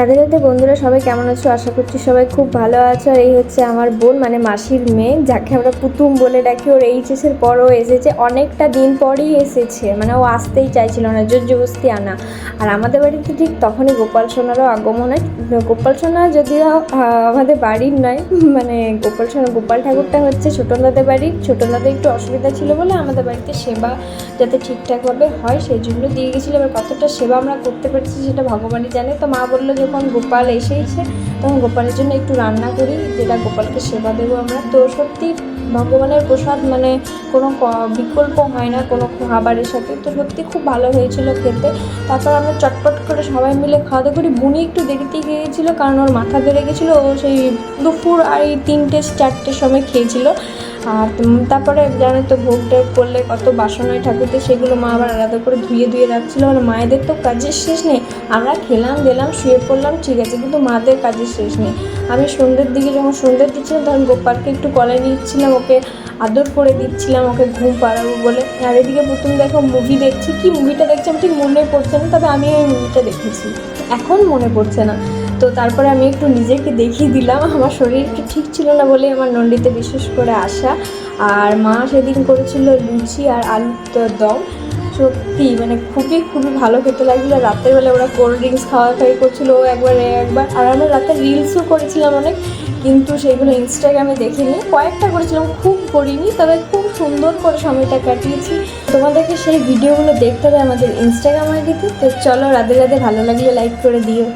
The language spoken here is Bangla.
রাধে রাধে বন্ধুরা সবাই কেমন আছো? আশা করছি সবাই খুব ভালো আছো। আর এই হচ্ছে আমার বোন মানে মাসির মেয়ে, যাকে আমরা পুতুম বলে ডাকি। ওর এইচএসের পরও এসেছে। অনেকটা দিন পরেই এসেছে। মানে ও আসতেই চাইছিল না জোর জবস্তি আনা। আর আমাদের বাড়িতে ঠিক তখনই গোপাল সোনারও আগমন হয়। গোপাল সোনা যদিও আমাদের বাড়ির নয় মানে গোপাল সোনা, গোপাল ঠাকুরটা হচ্ছে ছোটনাদের বাড়ির। ছোটনাদের একটু অসুবিধা ছিল বলে আমাদের বাড়িতে সেবা যাতে ঠিকঠাকভাবে হয়, সেই জন্য দিয়ে গেছিল। এবার কতটা সেবা আমরা করতে পেরেছি সেটা ভগবানই জানে। তো মা বলল যখন গোপাল এসেইছে, তখন গোপালের জন্য একটু রান্না করি, যেটা গোপালকে সেবা দেবো আমরা। তো সত্যি ভগবানের প্রসাদ মানে কোনো বিকল্প হয় না কোনো খাবারের সাথে। তো সত্যি খুব ভালো হয়েছিল খেতে। তারপর আমরা চটপট করে সবাই মিলে খাওয়া দাওয়া করি। বুনি একটু দেরিতে গিয়েছিল, কারণ ওর মাথা ধরে গেছিল ও সেই দুপুর আর এই তিনটে, চারটের সময় খেয়েছিল। আর তারপরে জানো তো ভোগ টোগ করলে কত বাসন হয় ঠাকুরদের সেগুলো মা আবার আলাদা করে ধুয়ে ধুয়ে রাখছিল। মানে মায়েদের তো কাজের শেষ নেই। আমরা খেলাম, দিলাম, শুয়ে পড়লাম, ঠিক আছে, কিন্তু মাদের কাজের শেষ নেই। আমি সন্ধ্যের দিকে যখন সন্ধ্যে দিচ্ছিলাম, তখন গোপালকে একটু কলে নিচ্ছিলাম, ওকে আদর করে দিচ্ছিলাম, ওকে ঘুম পাড়াবো বলে। আর এদিকে প্রথম দেখো মুভি দেখছি। কি মুভিটা দেখছি আমি ঠিক মনে পড়ছে না, তবে আমি ওই মুভিটা দেখেছি। এখন মনে পড়ছে না। তো তারপরে আমি একটু নিজেকে দেখিয়ে দিলাম, আমার শরীর একটু ঠিক ছিল না বলে আমার নন্ডিতে বিশেষ করে আসা। আর মা সেদিন করেছিল লুচি আর আলুর দম। সত্যি মানে খুবই খুবই ভালো খেতে লাগছিল। রাতের বেলা ওরা কোল্ড ড্রিঙ্কস খাওয়া খাওয়াই করছিল একবার একবার। আর আমরা রাতে রিলসও করেছিলাম অনেক, কিন্তু সেগুলো ইনস্টাগ্রামে দেখিনি। কয়েকটা করেছিলাম, খুব করিনি, তবে খুব সুন্দর করে সময়টা কাটিয়েছি। তোমাদেরকে সেই ভিডিওগুলো দেখতে হবে আমাদের ইনস্টাগ্রাম আইডিতে। তো চলো রাধে রাধে, ভালো লাগলে লাইক করে দিও।